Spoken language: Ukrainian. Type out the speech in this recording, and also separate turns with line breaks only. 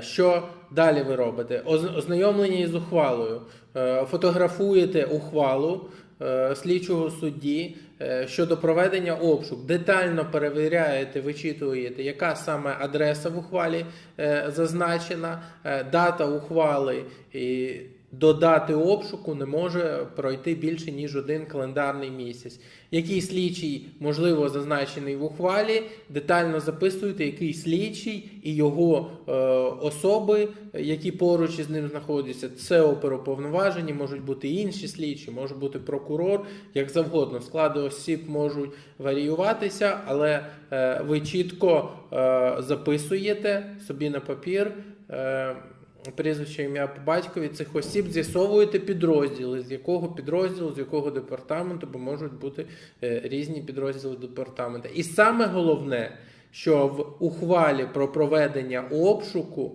Що далі ви робите? Ознайомлені із ухвалою. Е, Фотографуєте ухвалу е, слідчого судді е, щодо проведення обшук. Детально перевіряєте, вичитуєте, яка саме адреса в ухвалі зазначена, дата ухвали і до дати обшуку не може пройти більше ніж один календарний місяць. Який слідчий, можливо, зазначений в ухвалі, детально записуєте, який слідчий і його е, особи, які поруч із ним знаходяться. Це оперуповноважені, можуть бути інші слідчі, може бути прокурор, як завгодно. Склади осіб можуть варіюватися, але е, ви чітко е, записуєте собі на папір. Е, Прізвище ім'я по батькові цих осіб з'ясовуєте підрозділи, з якого підрозділу, з якого департаменту, бо можуть бути е, різні підрозділи департаменту. І саме головне, що в ухвалі про проведення обшуку